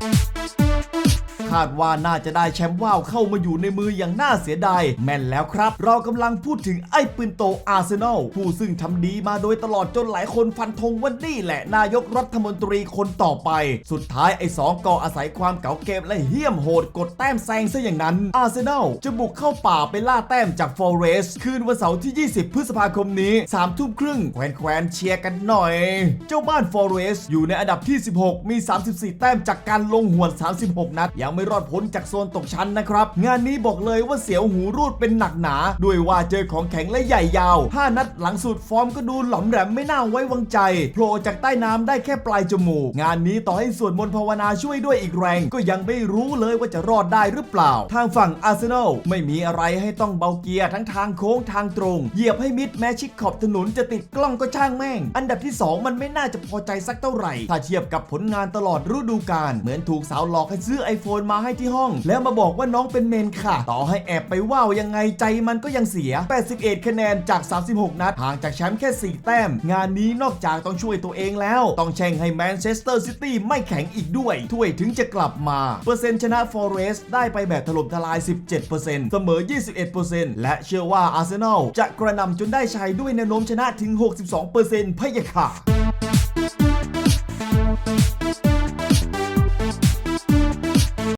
Thank you คาดว่าน่าจะได้แชมป์ว่าวเข้ามาอยู่ในมืออย่างน่าเสียดาย แม่นแล้วครับ เรากำลังพูดถึงไอ้ปืนโตอาร์เซนอลผู้ซึ่งทำดีมาโดยตลอดจนหลายคนฟันธงว่านี่แหละ นายกรัฐมนตรีคนต่อไป สุดท้ายไอ้สองก็อาศัยความเก๋าเกมและเหี้ยมโหดกดแต้มแซงซะอย่างนั้น อาร์เซนอลจะบุกเข้าป่าไปล่าแต้มจากฟอเรสคืนวันเสาร์ที่ 20 พฤษภาคมนี้3ทุ่มครึ่งแควนๆเชียร์กันหน่อย เจ้าบ้านฟอเรสอยู่ในอันดับที่ 16 มี 34 แต้มจากการลงหวน36 นัดยังไม่รอดพ้นจากโซนตกชั้นนะครับ งานนี้บอกเลยว่าเสียวหูรูดเป็นหนักหนา ด้วยว่าเจอของแข็งและใหญ่ยาว 5 นัดหลังสุดฟอร์มก็ดูหลอมแหลมไม่น่าไว้วางใจโผล่จากใต้น้ำได้แค่ปลายจมูก งานนี้ต่อให้สวดมนต์ภาวนาช่วยด้วยอีกแรง ก็ยังไม่รู้เลยว่าจะรอดได้หรือเปล่า ทางฝั่งอาร์เซนอลไม่มีอะไรให้ต้องเบาเกียร์ทั้งทางโค้งทางตรง เหยียบให้มิดแม้ชิดขอบถนนจะติดกล้องก็ช่างแม่ง อันดับที่ 2 มันไม่น่าจะพอใจสักเท่าไหร่ ถ้าเทียบกับผลงานตลอดฤดูกาลเหมือนถูกสาวหลอกให้ซื้อ iPhone มาให้ที่ห้อง แล้วมาบอกว่าน้องเป็นเมนค่ะ ต่อให้แอบไปว่าวยังไงใจมันก็ยังเสีย 81 คะแนนจาก 36 นัดห่างจากแชมป์แค่ 4 แต้ม งานนี้นอกจากต้องช่วยตัวเองแล้ว ต้องแช่งให้แมนเชสเตอร์ซิตี้ไม่แข็งอีกด้วย ถ้วยถึงจะกลับมา เปอร์เซ็นต์ชนะฟอเรสต์ได้ไปแบบถล่มทลาย 17%เสมอ 21%และเชื่อว่าอาร์เซนอลจะกระนำจนได้ชัยด้วยแนวโน้มชนะถึง 62%พะยะค่ะ